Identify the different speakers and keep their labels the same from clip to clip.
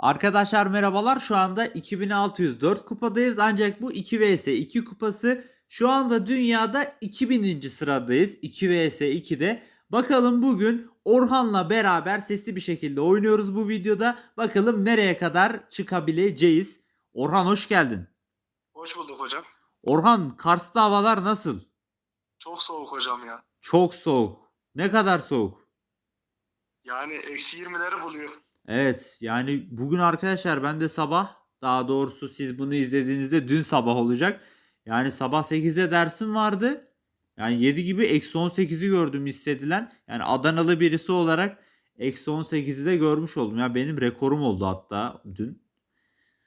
Speaker 1: Arkadaşlar merhabalar. Şu anda 2604 kupadayız. Ancak bu 2 vs 2 kupası. Şu anda dünyada 2000. sıradayız. 2 vs 2'de. Bakalım bugün Orhan'la beraber sesli bir şekilde oynuyoruz bu videoda. Bakalım nereye kadar çıkabileceğiz. Orhan hoş geldin.
Speaker 2: Hoş bulduk hocam.
Speaker 1: Orhan Kars'ta havalar nasıl?
Speaker 2: Çok soğuk hocam ya.
Speaker 1: Çok soğuk. Ne kadar soğuk?
Speaker 2: Yani eksi 20'leri buluyor.
Speaker 1: Evet yani bugün arkadaşlar ben de sabah daha doğrusu siz bunu izlediğinizde dün sabah olacak. Yani sabah 8'de dersim vardı. Yani 7 gibi eksi 18'i gördüm hissedilen. Yani Adanalı birisi olarak eksi 18'i de görmüş oldum. Ya benim rekorum oldu hatta dün.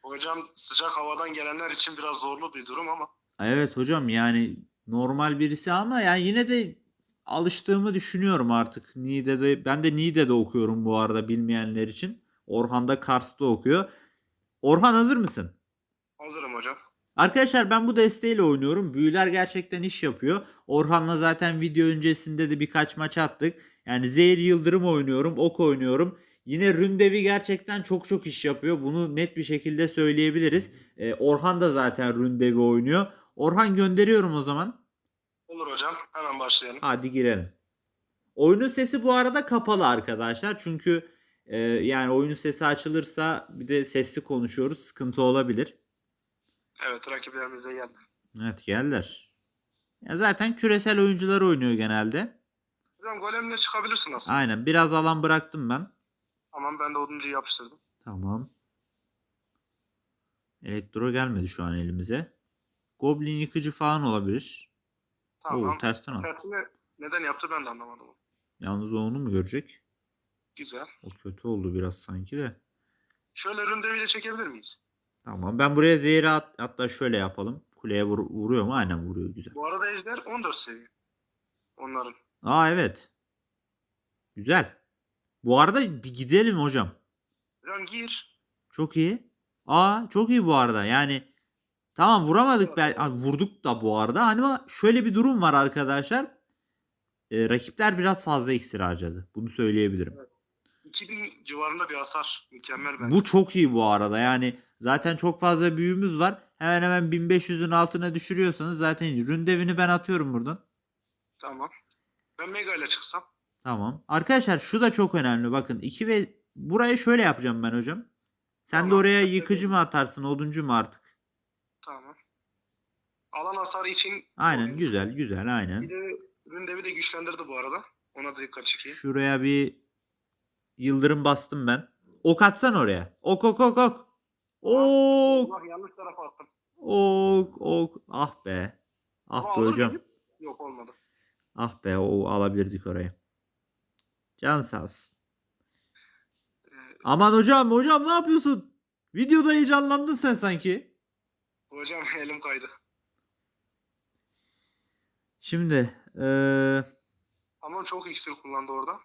Speaker 2: Hocam sıcak havadan gelenler için biraz zorlu bir durum ama
Speaker 1: Evet hocam yani normal birisi ama yani yine de alıştığımı düşünüyorum artık. Niğde'de ben de Niğde'de okuyorum bu arada bilmeyenler için. Orhan da Kars'ta okuyor. Orhan hazır mısın?
Speaker 2: hazırım hocam.
Speaker 1: Arkadaşlar ben bu desteğiyle oynuyorum. Büyüler gerçekten iş yapıyor. Orhan'la zaten video öncesinde de birkaç maç attık. Yani Zehir Yıldırım oynuyorum, Ok oynuyorum. Yine Ründevi gerçekten çok çok iş yapıyor. Bunu net bir şekilde söyleyebiliriz. Ee, Orhan da zaten Ründevi oynuyor. Orhan gönderiyorum o zaman.
Speaker 2: Olur hocam. Hemen başlayalım.
Speaker 1: Hadi girelim. Oyunun sesi bu arada kapalı arkadaşlar. Çünkü e, yani oyunun sesi açılırsa bir de sesli konuşuyoruz. Sıkıntı olabilir.
Speaker 2: Evet rakiplerimize geldi.
Speaker 1: Evet geldiler. Ya zaten küresel oyuncular oynuyor genelde.
Speaker 2: Hocam golemle çıkabilirsin aslında.
Speaker 1: Aynen biraz alan bıraktım ben.
Speaker 2: Tamam ben de oduncuyu yapıştırdım.
Speaker 1: Tamam. Elektro gelmedi şu an elimize. Goblin yıkıcı falan olabilir.
Speaker 2: Tamam.
Speaker 1: Oo, tersten al.
Speaker 2: Tersini neden yaptı ben de anlamadım.
Speaker 1: Yalnız o onu mu görecek?
Speaker 2: Güzel.
Speaker 1: O kötü oldu biraz sanki de.
Speaker 2: Şöyle ründeviyle çekebilir miyiz?
Speaker 1: Tamam ben buraya zehri at, hatta şöyle yapalım. Kuleye vur- vuruyor mu? Aynen vuruyor güzel.
Speaker 2: Bu arada ejder 14 seviye. Onların.
Speaker 1: Aa evet. Güzel. Bu arada bir gidelim hocam.
Speaker 2: Hocam gir.
Speaker 1: Çok iyi. Aa çok iyi bu arada. Yani tamam vuramadık belki Aa, vurduk da bu arada. Hani ama şöyle bir durum var arkadaşlar. Ee, rakipler biraz fazla iksir harcadı. Bunu söyleyebilirim.
Speaker 2: 2000 civarında bir hasar. Mükemmel bence.
Speaker 1: Bu çok iyi bu arada. Yani zaten çok fazla büyümüz var. Hemen hemen 1500'ün altına düşürüyorsanız zaten ründevini ben atıyorum buradan.
Speaker 2: Tamam. Ben mega ile çıksam.
Speaker 1: Tamam. Arkadaşlar şu da çok önemli. Bakın 2 ve burayı şöyle yapacağım ben hocam. Sen de
Speaker 2: Tamam.
Speaker 1: oraya yıkıcı mı atarsın, oduncu mu artık?
Speaker 2: Tamam. Alan hasarı için
Speaker 1: Aynen güzel güzel aynen.
Speaker 2: Bir de Ründevi de güçlendirdi bu arada. Ona da dikkat çekeyim.
Speaker 1: Şuraya bir yıldırım bastım ben. Ok atsan oraya. Ok ok ok ok. Ok
Speaker 2: Allah yanlış tarafa attım.
Speaker 1: ok ok. Ah be. Ah
Speaker 2: Ama
Speaker 1: be
Speaker 2: alır
Speaker 1: hocam.
Speaker 2: mıyım? Yok olmadı.
Speaker 1: Ah be o alabilirdik orayı. Can sağ olsun.
Speaker 2: Ee,
Speaker 1: Aman hocam hocam ne yapıyorsun? Videoda heyecanlandın sen sanki.
Speaker 2: Hocam elim kaydı.
Speaker 1: Şimdi eee
Speaker 2: Ama çok iksir kullandı orada.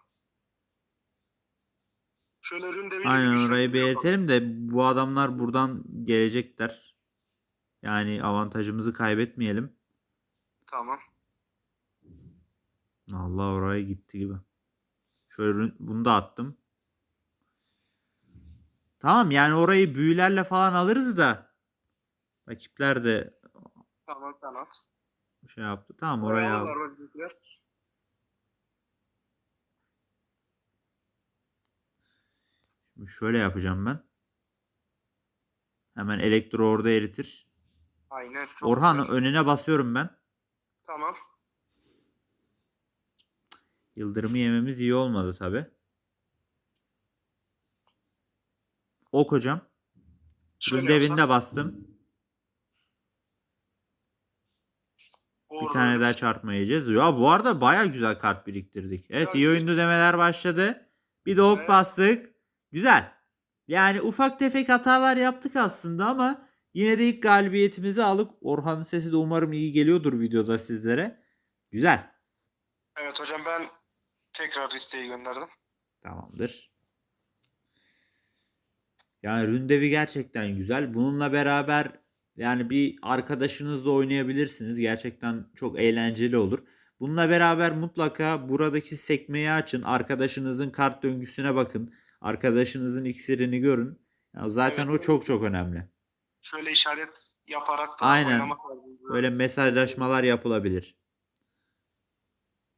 Speaker 2: Şöyle Ründevi
Speaker 1: aynen orayı belirtelim de bu adamlar buradan gelecekler. Yani avantajımızı kaybetmeyelim.
Speaker 2: Tamam.
Speaker 1: Allah oraya gitti gibi. Şöyle bunu da attım. Tamam yani orayı büyülerle falan alırız da rakipler de
Speaker 2: Tamam sen at.
Speaker 1: şey yaptı. Tamam oraya al.
Speaker 2: alırlar bizimkiler.
Speaker 1: Şimdi şöyle yapacağım ben. Hemen elektro orada eritir.
Speaker 2: Aynen. Çok
Speaker 1: Orhan
Speaker 2: güzel.
Speaker 1: önüne basıyorum ben.
Speaker 2: Tamam.
Speaker 1: Yıldırımı yememiz iyi olmadı tabi. Ok hocam.
Speaker 2: Şöyle
Speaker 1: Ründevini
Speaker 2: yapsam.
Speaker 1: de Bir tane daha çarpma yiyeceğiz. Ya bu arada baya güzel kart biriktirdik. Evet
Speaker 2: Evet.
Speaker 1: iyi oyundu demeler başladı. Bir de ok
Speaker 2: Evet.
Speaker 1: bastık. Güzel. Yani ufak tefek hatalar yaptık aslında ama yine de ilk galibiyetimizi alıp Orhan'ın sesi de umarım iyi geliyordur videoda sizlere. Güzel.
Speaker 2: Evet hocam ben tekrar isteği gönderdim.
Speaker 1: Tamamdır. Yani Ründevi gerçekten güzel. Bununla beraber yani bir arkadaşınızla oynayabilirsiniz. Gerçekten çok eğlenceli olur. Bununla beraber mutlaka buradaki sekmeyi açın. Arkadaşınızın kart döngüsüne bakın. Arkadaşınızın iksirini görün. Ya zaten
Speaker 2: Evet.
Speaker 1: o çok çok önemli.
Speaker 2: Şöyle işaret yaparak da
Speaker 1: Aynen. Böyle mesajlaşmalar yapılabilir.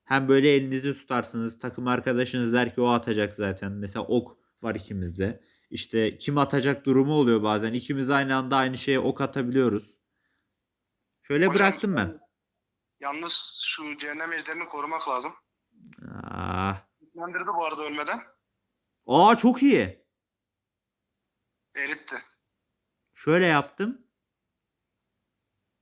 Speaker 1: Hem böyle elinizi tutarsınız. Takım arkadaşınız der ki o atacak zaten. Mesela ok var ikimizde. İşte kim atacak durumu oluyor bazen. İkimiz aynı anda aynı şeye ok atabiliyoruz. Şöyle
Speaker 2: Hocam,
Speaker 1: bıraktım ben.
Speaker 2: Yalnız şu cehennem ejderini korumak lazım.
Speaker 1: Ah.
Speaker 2: Güçlendirdi bu arada ölmeden.
Speaker 1: Aa çok iyi.
Speaker 2: Eritti.
Speaker 1: Şöyle yaptım.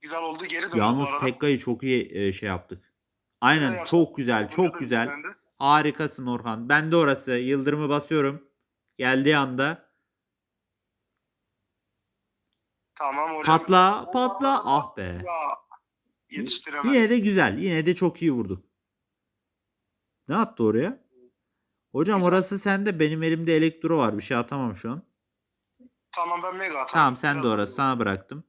Speaker 2: Güzel oldu. Geri döndü
Speaker 1: Yalnız
Speaker 2: bu arada.
Speaker 1: Pekka'yı çok iyi e, şey yaptık. Aynen çok güzel çok güzel. Harikasın Orhan. Ben de orası. Yıldırımı basıyorum. Geldiği anda.
Speaker 2: Tamam hocam.
Speaker 1: Patla patla. Ah be.
Speaker 2: Ya, yetiştiremedim.
Speaker 1: Yine de güzel. Yine de çok iyi vurduk. Ne attı oraya? Hocam
Speaker 2: Güzel.
Speaker 1: orası sende. Benim elimde elektro var. Bir şey atamam şu an.
Speaker 2: Tamam ben mega atarım.
Speaker 1: Tamam sen
Speaker 2: Biraz
Speaker 1: de orası. Sana bıraktım.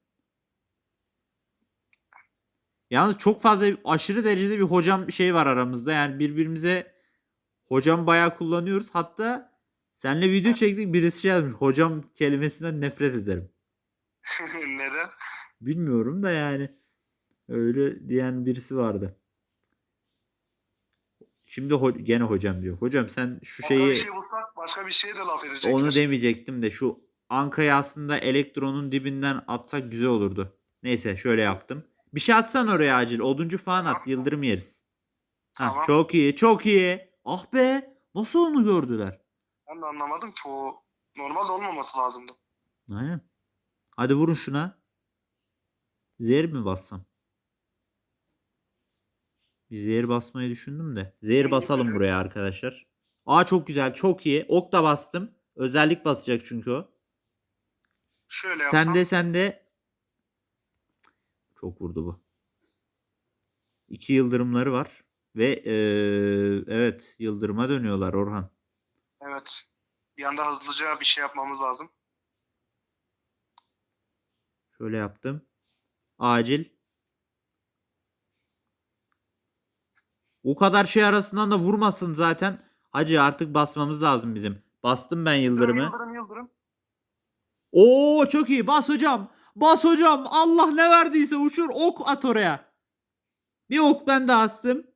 Speaker 1: Yalnız çok fazla aşırı derecede bir hocam şey var aramızda. Yani birbirimize hocam bayağı kullanıyoruz. Hatta seninle video çektik. Birisi şey yazmış. Hocam kelimesinden nefret ederim.
Speaker 2: Neden?
Speaker 1: Bilmiyorum da yani. Öyle diyen birisi vardı. Şimdi ho- gene hocam diyor. Hocam sen şu
Speaker 2: Başka
Speaker 1: şeyi
Speaker 2: bir şey bulsak başka bir şeye de laf edecekler.
Speaker 1: onu demeyecektim de şu Anka'yı aslında elektronun dibinden atsak güzel olurdu. Neyse şöyle yaptım. Bir şey atsan oraya acil. Oduncu falan at. Yıldırım yeriz.
Speaker 2: Tamam.
Speaker 1: çok iyi. Çok iyi. Ah be. Nasıl onu gördüler?
Speaker 2: Ben de anlamadım ki o normalde olmaması lazımdı.
Speaker 1: Aynen. Hadi vurun şuna. Zehir mi bassam? Bir zehir basmayı düşündüm de. Zehir basalım buraya arkadaşlar. Aa çok güzel. Çok iyi. Ok da bastım. Özellik basacak çünkü o.
Speaker 2: Şöyle yapsam.
Speaker 1: Sen de sen de. Çok vurdu bu. İki yıldırımları var. Ve eee, evet yıldırıma dönüyorlar Orhan.
Speaker 2: Evet. Bir anda hızlıca bir şey yapmamız lazım.
Speaker 1: Şöyle yaptım. Acil. O kadar şey arasından da vurmasın zaten. Hacı artık basmamız lazım bizim. Bastım ben yıldırımı.
Speaker 2: Yıldırım yıldırım.
Speaker 1: Oo çok iyi. Bas hocam. Bas hocam. Allah ne verdiyse uçur. Ok at oraya. Bir ok ben de astım.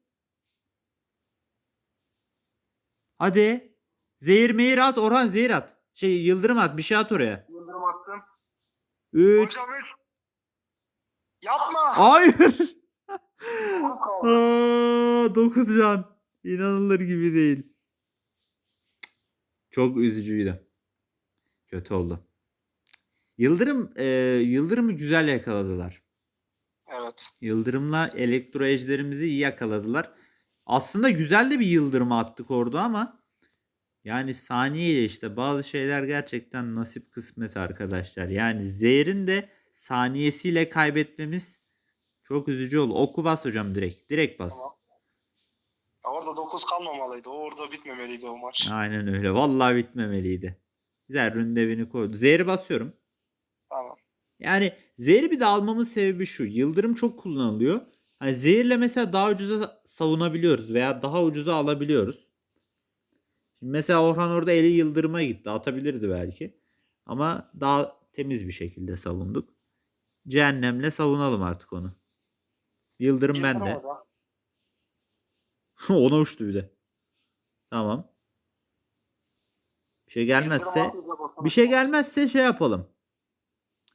Speaker 1: Hadi. Zehir mehir at. Orhan zehir at. Şey yıldırım at. Bir şey at oraya.
Speaker 2: Yıldırım attım.
Speaker 1: 3.
Speaker 2: Hocam üç. Yapma.
Speaker 1: Hayır.
Speaker 2: Çok kaldı.
Speaker 1: Aa, 9 can. İnanılır gibi değil. Çok üzücüydü. Kötü oldu. Yıldırım e, Yıldırım'ı güzel yakaladılar.
Speaker 2: Evet.
Speaker 1: Yıldırım'la elektro ejderimizi iyi yakaladılar. Aslında güzel de bir yıldırım attık orada ama yani saniyeyle işte bazı şeyler gerçekten nasip kısmet arkadaşlar. Yani Zehir'in de saniyesiyle kaybetmemiz çok üzücü oldu. Oku bas hocam direkt. Direkt bas.
Speaker 2: Tamam. Ya orada 9 kalmamalıydı. Orada bitmemeliydi o maç.
Speaker 1: Aynen öyle. Vallahi bitmemeliydi. Güzel ründevini koydu. Zehri basıyorum.
Speaker 2: Tamam.
Speaker 1: Yani zehri bir de almamın sebebi şu. Yıldırım çok kullanılıyor. Hani zehirle mesela daha ucuza savunabiliyoruz veya daha ucuza alabiliyoruz. Şimdi mesela Orhan orada eli yıldırıma gitti. Atabilirdi belki. Ama daha temiz bir şekilde savunduk. Cehennemle savunalım artık onu. Yıldırım bende.
Speaker 2: hocam.
Speaker 1: Ona uçtu bir de. Tamam. Bir şey gelmezse bir şey gelmezse şey yapalım.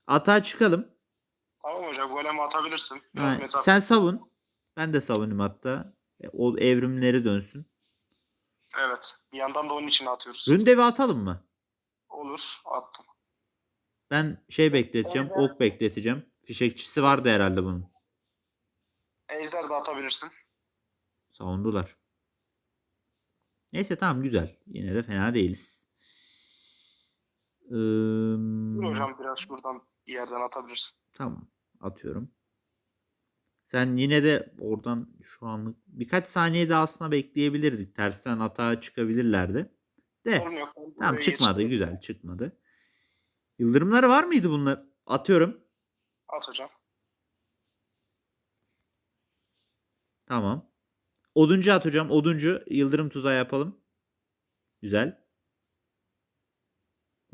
Speaker 1: Atağa çıkalım.
Speaker 2: Tamam hocam golem atabilirsin. Biraz mesafe.
Speaker 1: sen savun. Ben de savunayım hatta. E, O evrimleri dönsün.
Speaker 2: Evet. Bir yandan da onun için atıyoruz.
Speaker 1: Ründevi atalım mı?
Speaker 2: Olur. Attım.
Speaker 1: Ben şey bekleteceğim.
Speaker 2: Ejder.
Speaker 1: Ok bekleteceğim. Fişekçisi vardı herhalde bunun.
Speaker 2: Ejder de atabilirsin.
Speaker 1: Savundular. Neyse tamam güzel. Yine de fena değiliz. Ee,
Speaker 2: Dur hocam biraz şuradan bir yerden atabilirsin.
Speaker 1: Tamam. Atıyorum. Sen yine de oradan şu anlık birkaç saniye daha aslında bekleyebilirdik. Tersten hata çıkabilirlerdi. De tamam çıkmadı.
Speaker 2: geçtim.
Speaker 1: Güzel çıkmadı. Yıldırımları var mıydı bunlar? Atıyorum.
Speaker 2: At hocam.
Speaker 1: Tamam. Oduncu at hocam. Oduncu yıldırım tuzağı yapalım. Güzel.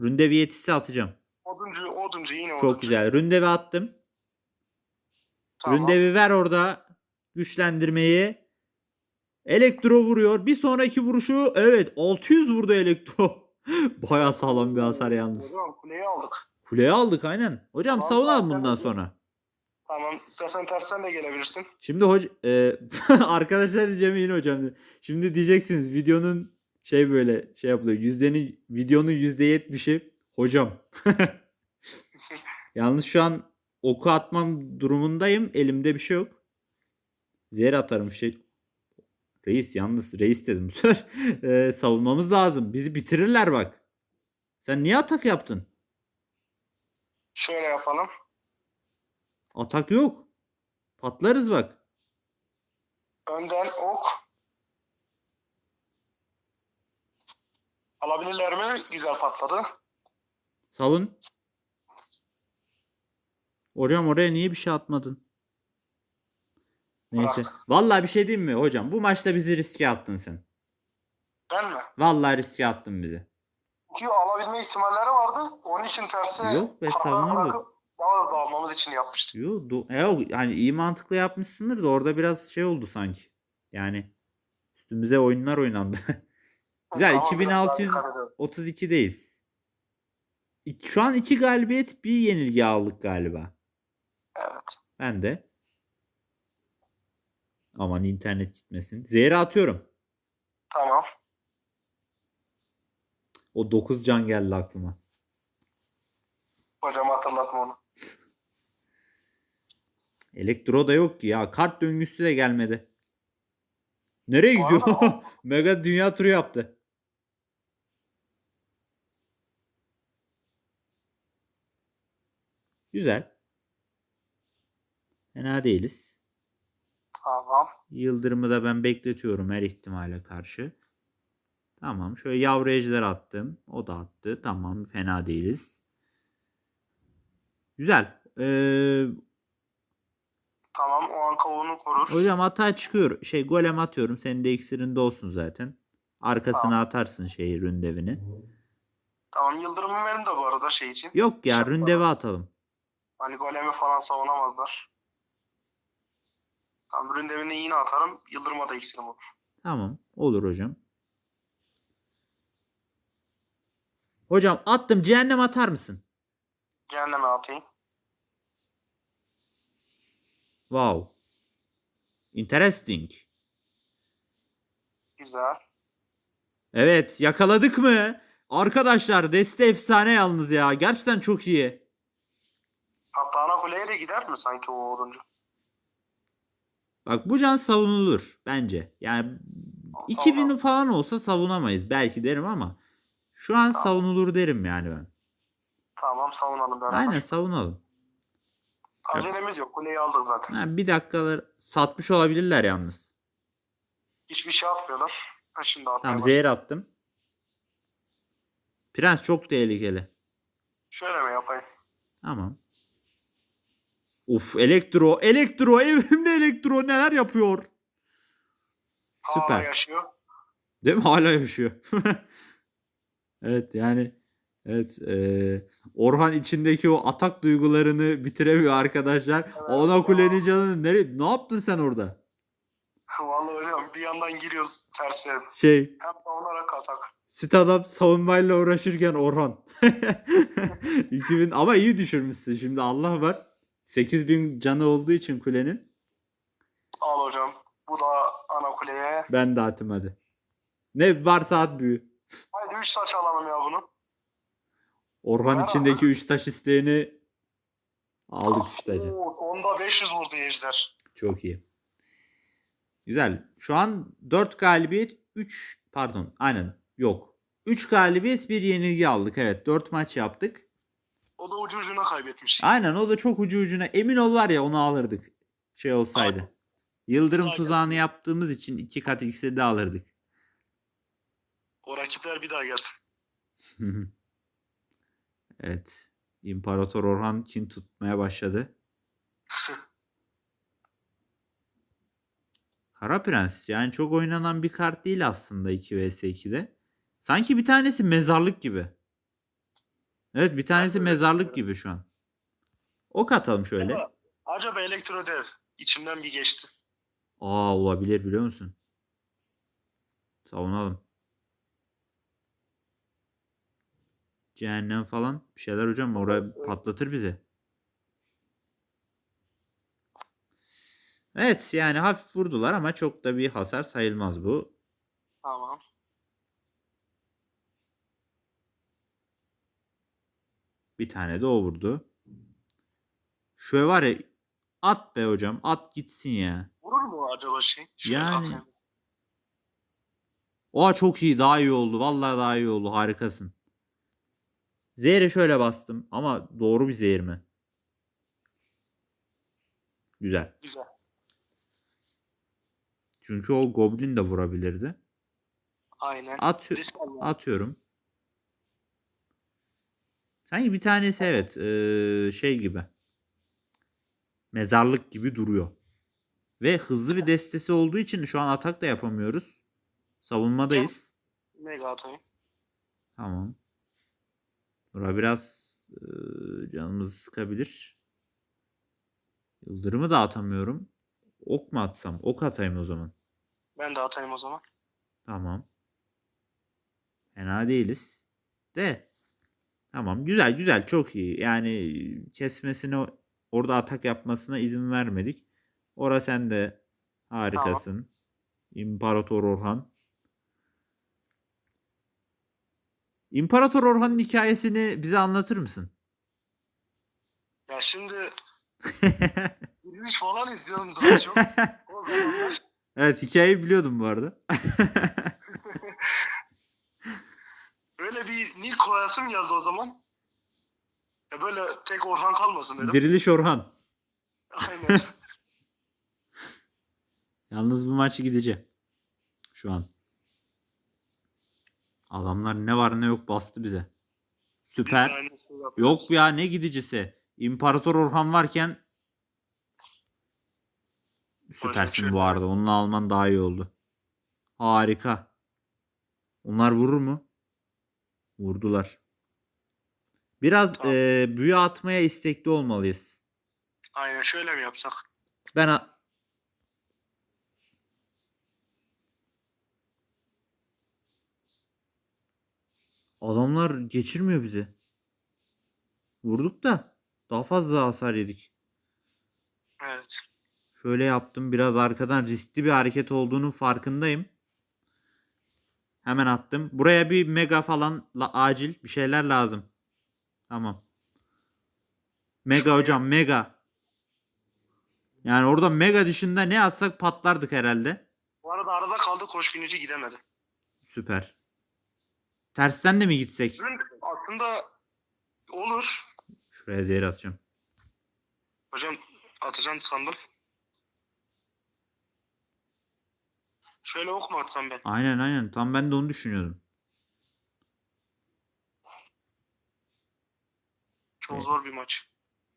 Speaker 1: Ründevi yetisi atacağım.
Speaker 2: Oduncu, oduncu yine oduncu.
Speaker 1: Çok güzel. Ründevi attım.
Speaker 2: Tamam.
Speaker 1: Ründevi ver orada güçlendirmeyi. Elektro vuruyor. Bir sonraki vuruşu evet 600 vurdu elektro. Baya sağlam bir hasar yalnız.
Speaker 2: Hocam kuleyi aldık.
Speaker 1: Kuleye aldık aynen. Hocam
Speaker 2: Vallahi
Speaker 1: savunalım
Speaker 2: ben
Speaker 1: bundan sonra.
Speaker 2: Tamam. İstersen tersten de gelebilirsin.
Speaker 1: Şimdi hoca e, arkadaşlar diyeceğim yine hocam. Şimdi diyeceksiniz videonun şey böyle şey yapılıyor. Yüzdenin videonun yüzde yetmişi hocam. Yalnız şu an oku atmam durumundayım. Elimde bir şey yok. Zehir atarım şey. Reis yalnız reis dedim. E, savunmamız lazım. Bizi bitirirler bak. Sen niye atak yaptın?
Speaker 2: Şöyle yapalım.
Speaker 1: Atak yok. Patlarız bak.
Speaker 2: Önden ok. Alabilirler mi? Güzel patladı.
Speaker 1: Savun. Hocam oraya niye bir şey atmadın? Neyse.
Speaker 2: Bırak.
Speaker 1: Vallahi bir şey diyeyim mi hocam? Bu maçta bizi riske attın sen.
Speaker 2: Ben mi?
Speaker 1: Vallahi riske attın bizi.
Speaker 2: Çünkü alabilme ihtimalleri vardı. Onun için tersi
Speaker 1: Yok be,
Speaker 2: daha da almamız için yapmıştı.
Speaker 1: Yo, do- e, yok, yani iyi mantıklı yapmışsındır da orada biraz şey oldu sanki. Yani üstümüze oyunlar oynandı. Güzel
Speaker 2: Tamam, biraz daha
Speaker 1: 2600
Speaker 2: dikkat edelim.
Speaker 1: 32'deyiz. İki- Şu an iki galibiyet bir yenilgi aldık galiba.
Speaker 2: Evet.
Speaker 1: Ben de. Aman internet gitmesin. Zehri atıyorum.
Speaker 2: Tamam.
Speaker 1: O 9 can geldi aklıma.
Speaker 2: Hocam hatırlatma onu.
Speaker 1: Elektro da yok ki ya. Kart döngüsü de gelmedi. Nereye gidiyor? Mega dünya turu yaptı. Güzel. Fena değiliz.
Speaker 2: Tamam.
Speaker 1: Yıldırımı da ben bekletiyorum her ihtimale karşı. Tamam. Şöyle yavru ejder attım. O da attı. Tamam. Fena değiliz. Güzel. Ee,
Speaker 2: Tamam. O an kavuğunu korur.
Speaker 1: hocam hata çıkıyor. Şey golem atıyorum. Senin de iksirinde olsun zaten. Arkasına
Speaker 2: Tamam.
Speaker 1: atarsın şeyi ründevini.
Speaker 2: Tamam. Yıldırımı verim de bu arada şey için.
Speaker 1: Yok ya
Speaker 2: Şapka.
Speaker 1: ründevi atalım.
Speaker 2: Hani golemi falan savunamazlar. Tamam. Ründevini yine atarım. Yıldırıma da iksirim olur.
Speaker 1: Tamam. Olur hocam. Hocam attım. Cehennem atar mısın?
Speaker 2: Cehenneme atayım.
Speaker 1: Wow. Interesting.
Speaker 2: Güzel.
Speaker 1: Evet yakaladık mı? Arkadaşlar deste efsane yalnız ya. Gerçekten çok iyi.
Speaker 2: Hatta ana kuleye de gider mi sanki o oduncu?
Speaker 1: Bak bu can savunulur bence. Yani 2000 falan olsa savunamayız belki derim ama şu an
Speaker 2: Tamam.
Speaker 1: savunulur derim yani ben.
Speaker 2: Tamam savunalım beraber.
Speaker 1: Aynen savunalım.
Speaker 2: Acelemiz yok. Kuleyi aldık zaten.
Speaker 1: Ha, bir dakikalar satmış olabilirler yalnız.
Speaker 2: Hiçbir şey atmıyorlar. Ha şimdi atmaya
Speaker 1: Tamam zehir attım. Prens çok tehlikeli.
Speaker 2: Şöyle mi yapayım?
Speaker 1: Tamam. Uf elektro elektro evrimde elektro neler yapıyor.
Speaker 2: Hala
Speaker 1: Süper.
Speaker 2: yaşıyor.
Speaker 1: Değil mi? Hala yaşıyor. evet yani evet eee, Orhan içindeki o atak duygularını bitiremiyor arkadaşlar. Ona kulenin canını nereye ne yaptın sen orada?
Speaker 2: Vallahi hocam bir yandan giriyoruz terse.
Speaker 1: Şey
Speaker 2: Hem savunarak atak.
Speaker 1: süt adam savunmayla uğraşırken Orhan. 2000 ama iyi düşürmüşsün şimdi Allah var. 8000 canı olduğu için kulenin.
Speaker 2: Al hocam. Bu da ana kuleye.
Speaker 1: Ben de atayım hadi. Ne varsa at büyü.
Speaker 2: Haydi 3 taş alalım ya bunu.
Speaker 1: Orhan
Speaker 2: Merhaba.
Speaker 1: içindeki 3 taş isteğini aldık işte.
Speaker 2: onda 500 vurdu ejder.
Speaker 1: Çok iyi. Güzel. Şu an 4 galibiyet 3 pardon aynen yok. 3 galibiyet bir yenilgi aldık. Evet 4 maç yaptık.
Speaker 2: O da ucu ucuna kaybetmiş.
Speaker 1: Aynen o da çok ucu ucuna. Emin ol var ya onu alırdık. Şey olsaydı.
Speaker 2: Aynen.
Speaker 1: Yıldırım
Speaker 2: Aynen.
Speaker 1: tuzağını yaptığımız için 2 kat ikisi de alırdık.
Speaker 2: O rakipler bir daha gelsin.
Speaker 1: evet. İmparator Orhan kin tutmaya başladı. Kara Prens yani çok oynanan bir kart değil aslında 2 vs 2'de. Sanki bir tanesi mezarlık gibi. Evet bir tanesi mezarlık gibi şu an. Ok atalım şöyle.
Speaker 2: Acaba, acaba elektro dev içimden bir geçti.
Speaker 1: Aa olabilir biliyor musun? Savunalım. Cehennem falan bir şeyler hocam oraya patlatır bizi. Evet yani hafif vurdular ama çok da bir hasar sayılmaz bu.
Speaker 2: Tamam.
Speaker 1: Bir tane de o vurdu. Şöyle var ya at be hocam at gitsin ya.
Speaker 2: Vurur mu acaba şey? Şöyle
Speaker 1: Yani.
Speaker 2: atayım.
Speaker 1: Oha çok iyi daha iyi oldu. Vallahi daha iyi oldu. Harikasın. Zehre şöyle bastım ama doğru bir zehir mi? Güzel.
Speaker 2: Güzel.
Speaker 1: Çünkü o goblin de vurabilirdi.
Speaker 2: Aynen.
Speaker 1: At
Speaker 2: Risk alma.
Speaker 1: atıyorum. Sanki bir tanesi evet eee, şey gibi. Mezarlık gibi duruyor. Ve hızlı bir destesi olduğu için şu an atak da yapamıyoruz. Savunmadayız.
Speaker 2: Mega atayım.
Speaker 1: Tamam. Bura biraz eee, canımızı sıkabilir. Yıldırımı da atamıyorum. Ok mu atsam? Ok atayım o zaman.
Speaker 2: Ben de atayım o zaman.
Speaker 1: Tamam. Fena değiliz. De. Tamam. Güzel güzel. Çok iyi. Yani kesmesine orada atak yapmasına izin vermedik. Ora sen de harikasın. İmparator Orhan. İmparator Orhan'ın hikayesini bize anlatır mısın?
Speaker 2: Ya şimdi yürüyüş falan izliyorum daha çok.
Speaker 1: Evet hikayeyi biliyordum bu arada.
Speaker 2: Öyle bir nick koyasım yazdı o zaman. Ya böyle tek Orhan kalmasın dedim.
Speaker 1: Diriliş Orhan.
Speaker 2: Aynen.
Speaker 1: Yalnız bu maçı gideceğim. Şu an. Adamlar ne var ne yok bastı bize. Süper. Yok ya ne gidicisi. İmparator Orhan varken süpersin
Speaker 2: şöyle-
Speaker 1: bu arada. Onunla alman daha iyi oldu. Harika. Onlar vurur mu? Vurdular. Biraz
Speaker 2: Tamam.
Speaker 1: eee, büyü atmaya istekli olmalıyız.
Speaker 2: Aynen şöyle mi yapsak?
Speaker 1: Ben Adamlar geçirmiyor bizi. Vurduk da daha fazla hasar yedik.
Speaker 2: Evet.
Speaker 1: Şöyle yaptım. Biraz arkadan riskli bir hareket olduğunun farkındayım. Hemen attım. Buraya bir mega falan la- acil bir şeyler lazım. Tamam. Mega hocam mega. Yani orada mega dışında ne atsak patlardık herhalde.
Speaker 2: Bu arada arada kaldı koş binici gidemedi.
Speaker 1: Süper. Tersten de mi gitsek?
Speaker 2: Aslında olur.
Speaker 1: Şuraya zehir atacağım.
Speaker 2: Hocam atacağım sandım. Şöyle ok mu atsam ben?
Speaker 1: Aynen aynen. Tam ben de onu düşünüyordum.
Speaker 2: Çok
Speaker 1: Evet.
Speaker 2: zor bir maç.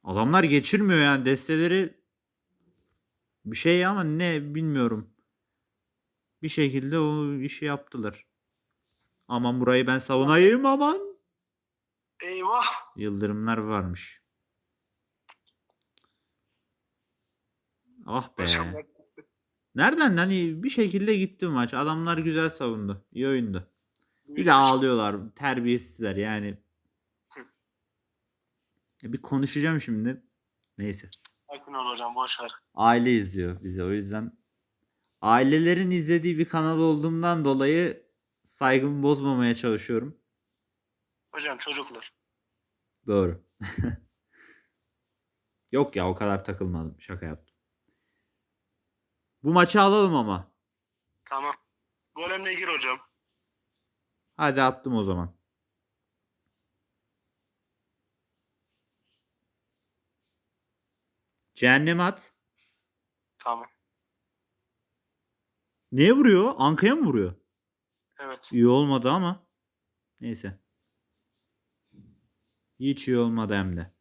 Speaker 1: Adamlar geçirmiyor yani desteleri bir şey ama ne bilmiyorum. Bir şekilde o işi yaptılar. Aman burayı ben savunayım aman.
Speaker 2: Eyvah.
Speaker 1: Yıldırımlar varmış. Ah be.
Speaker 2: Hocam
Speaker 1: Nereden hani bir şekilde gitti maç. Adamlar güzel savundu. İyi oyundu. Bir de ağlıyorlar. Terbiyesizler yani. Ya Bir konuşacağım şimdi. Neyse.
Speaker 2: Sakin ol hocam boş ver.
Speaker 1: Aile izliyor bizi. O yüzden ailelerin izlediği bir kanal olduğumdan dolayı saygımı bozmamaya çalışıyorum.
Speaker 2: Hocam çocuklar.
Speaker 1: Doğru. Yok ya o kadar takılmadım. Şaka yaptım. Bu maçı alalım ama.
Speaker 2: Tamam. Golemle gir hocam.
Speaker 1: Hadi attım o zaman. Cehenneme at.
Speaker 2: Tamam.
Speaker 1: Neye vuruyor? Anka'ya mı vuruyor?
Speaker 2: Evet.
Speaker 1: İyi olmadı ama. Neyse. Hiç iyi olmadı hem de.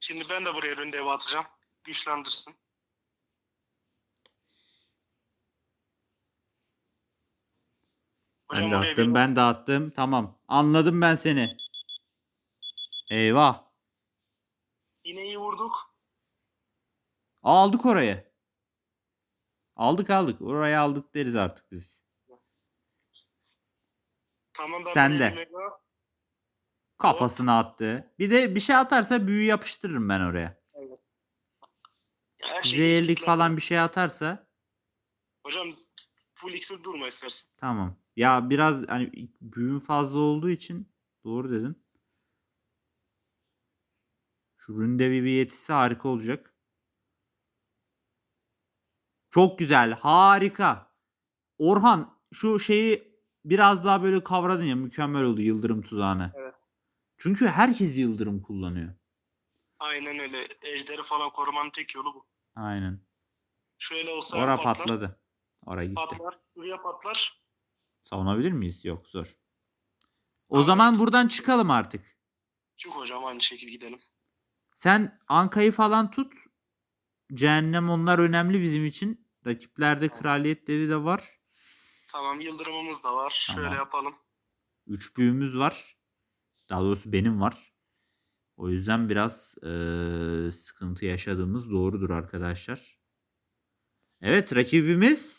Speaker 2: Şimdi ben de buraya ürün devi atacağım. Güçlendirsin. Hocam
Speaker 1: Ben
Speaker 2: bir-
Speaker 1: ben de attım. Tamam. Anladım ben seni. Eyvah.
Speaker 2: Yine iyi vurduk.
Speaker 1: Aldık orayı. Aldık aldık. Orayı aldık deriz artık biz.
Speaker 2: Tamam ben
Speaker 1: Sen de. Kafasına attı. Bir de bir şey atarsa büyü yapıştırırım ben oraya.
Speaker 2: Her şey kilitlendi.
Speaker 1: falan bir şey atarsa
Speaker 2: Hocam full iksir durma istersen.
Speaker 1: tamam. Ya biraz hani büyün fazla olduğu için doğru dedin. Şu ründevi bir yetisi harika olacak. Çok güzel. Harika. Orhan şu şeyi biraz daha böyle kavradın ya mükemmel oldu yıldırım tuzağını.
Speaker 2: Evet.
Speaker 1: Çünkü herkes yıldırım kullanıyor.
Speaker 2: Aynen öyle. Ejderi falan korumanın tek yolu bu.
Speaker 1: Aynen.
Speaker 2: Şöyle olsa
Speaker 1: Ora
Speaker 2: patlar.
Speaker 1: patladı. Ora gitti.
Speaker 2: Patlar. Şuraya patlar.
Speaker 1: Savunabilir miyiz? Yok zor. O
Speaker 2: Tamam.
Speaker 1: zaman buradan çıkalım artık.
Speaker 2: Çık hocam aynı şekilde gidelim.
Speaker 1: Sen Anka'yı falan tut. Cehennem onlar önemli bizim için. Rakiplerde kraliyet devi de var.
Speaker 2: Tamam yıldırımımız da var.
Speaker 1: Tamam.
Speaker 2: Şöyle yapalım.
Speaker 1: Üç büyümüz var. Daha doğrusu benim var. O yüzden biraz eee, sıkıntı yaşadığımız doğrudur arkadaşlar. Evet rakibimiz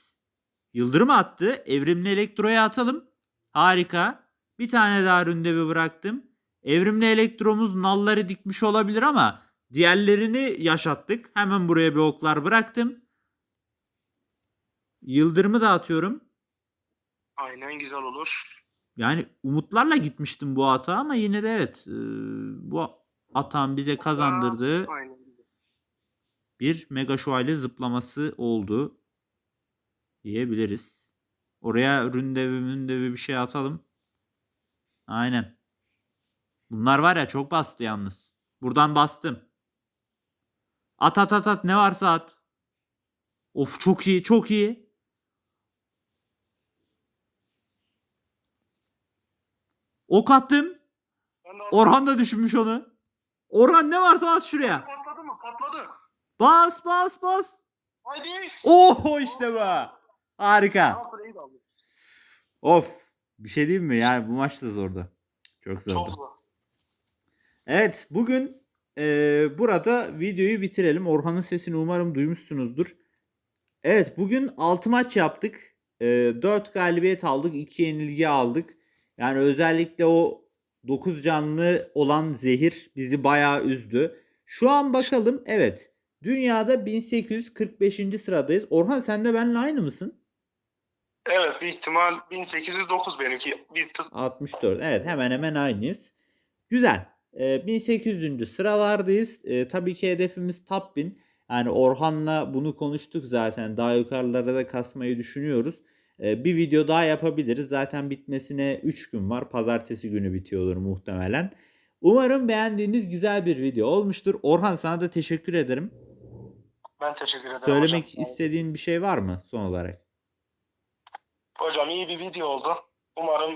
Speaker 1: Yıldırım attı. Evrimli elektroya atalım. Harika. Bir tane daha ründevi bıraktım. Evrimli elektromuz nalları dikmiş olabilir ama diğerlerini yaşattık. Hemen buraya bir oklar bıraktım. Yıldırımı da atıyorum.
Speaker 2: Aynen güzel olur.
Speaker 1: Yani umutlarla gitmiştim bu ata ama yine de evet e, bu atan bize kazandırdığı bir mega şövalye zıplaması oldu diyebiliriz. Oraya ründevi mündevi bir şey atalım. Aynen. Bunlar var ya çok bastı yalnız. Buradan bastım. At at at at ne varsa at. Of çok iyi çok iyi. Ok attım. Orhan da düşünmüş onu. Orhan ne varsa bas şuraya.
Speaker 2: Patladı mı? Patladı.
Speaker 1: Bas bas bas.
Speaker 2: Haydi.
Speaker 1: Oh işte bu. Harika. Of. Bir şey diyeyim mi? Yani bu maç da zordu. Çok zordu.
Speaker 2: Çok zor.
Speaker 1: Evet bugün eee, burada videoyu bitirelim. Orhan'ın sesini umarım duymuşsunuzdur. Evet bugün 6 maç yaptık. 4 galibiyet aldık. 2 yenilgi aldık. Yani özellikle o 9 canlı olan zehir bizi bayağı üzdü. Şu an bakalım evet. Dünyada 1845. sıradayız. Orhan sen de benimle aynı mısın?
Speaker 2: Evet büyük ihtimal 1809 benimki. Bir tık
Speaker 1: 64. Evet hemen hemen aynıyız. Güzel. Ee, 1800. sıralardayız. Ee, tabii ki hedefimiz top 1000. Yani Orhan'la bunu konuştuk zaten. Daha yukarılara da kasmayı düşünüyoruz. Ee, bir video daha yapabiliriz. Zaten bitmesine 3 gün var. Pazartesi günü bitiyordur muhtemelen. Umarım beğendiğiniz güzel bir video olmuştur. Orhan sana da teşekkür ederim.
Speaker 2: ben teşekkür ederim
Speaker 1: Söylemek
Speaker 2: hocam.
Speaker 1: istediğin bir şey var mı son olarak?
Speaker 2: Hocam iyi bir video oldu. Umarım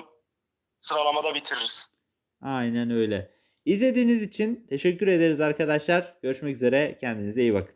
Speaker 2: sıralamada bitiririz.
Speaker 1: Aynen öyle. İzlediğiniz için teşekkür ederiz arkadaşlar. Görüşmek üzere. Kendinize iyi bakın.